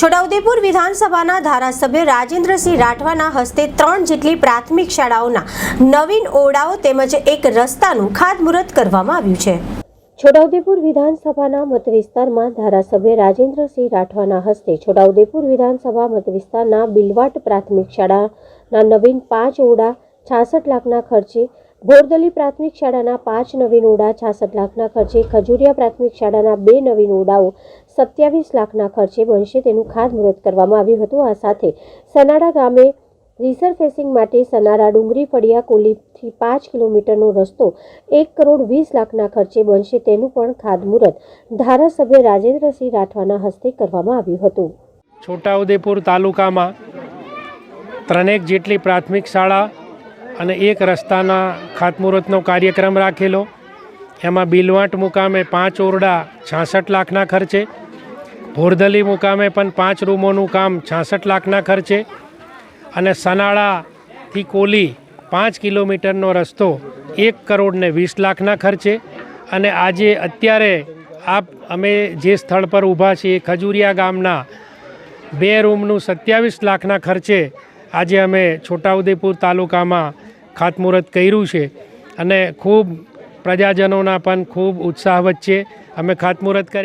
છોટાઉદેપુર વિધાનસભાના ધારાસભ્ય રાજેન્દ્રસિંહ રાઠવાના હસ્તે ત્રણ જેટલી પ્રાથમિક શાળાઓના નવીન ઓરડાઓ તેમજ એક રસ્તાનું ખાતમુહૂર્ત કરવામાં આવ્યું છે. છોટાઉદેપુર વિધાનસભાના મતવિસ્તારમાં ધારાસભ્ય રાજેન્દ્રસિંહ રાઠવાના હસ્તે છોટાઉદેપુર વિધાનસભા મતવિસ્તારના બિલવાટ પ્રાથમિક શાળાના નવીન પાંચ ઓરડા, છાસઠ લાખના ખર્ચે બોરદલી પ્રાથમિક શાળાના પાંચ નવીન ઓરડા, છાસઠ લાખના ખર્ચે ખજુરિયા પ્રાથમિક શાળાના બે નવીન ઓરડાઓ સત્યાવીસ લાખના ખર્ચે બનશે તેનું ખાતમુહૂર્ત કરવામાં આવ્યું હતું. આ સાથે સનાડા ગામે રિસરફેસિંગ માટે સનારા ડુંગરી ફળિયા કોલીથી પાંચ કિલોમીટરનો રસ્તો એક કરોડ વીસ લાખના ખર્ચે બનશે તેનું પણ ખાતમુહૂર્ત ધારાસભ્ય રાજેન્દ્રસિંહ રાઠવાના હસ્તે કરવામાં આવ્યું હતું. છોટાઉદેપુર તાલુકામાં ત્રણેક જેટલી પ્રાથમિક શાળા અને એક રસ્તાના ખાતમુહૂર્તનો કાર્યક્રમ રાખેલો. એમાં બિલવાંટ મુકામે પાંચ ઓરડા છાસઠ લાખના ખર્ચે ભોરદલી મુકામે પણ પાંચ રૂમોનું કામ છાસઠ લાખના ખર્ચે અને સનાળાથી કોલી પાંચ કિલોમીટરનો રસ્તો એક કરોડને વીસ લાખના ખર્ચે. અને આજે અત્યારે આપ, અમે જે સ્થળ પર ઊભા છીએ ખજુરિયા ગામના બે રૂમનું સત્યાવીસ લાખના ખર્ચે આજે અમે છોટાઉદેપુર તાલુકામાં ખાતમુહૂર્ત કર્યું છે. અને ખૂબ પ્રજાજનોના પણ ખૂબ ઉત્સાહ વચ્ચે અમે ખાતમુહૂર્ત કર્યા.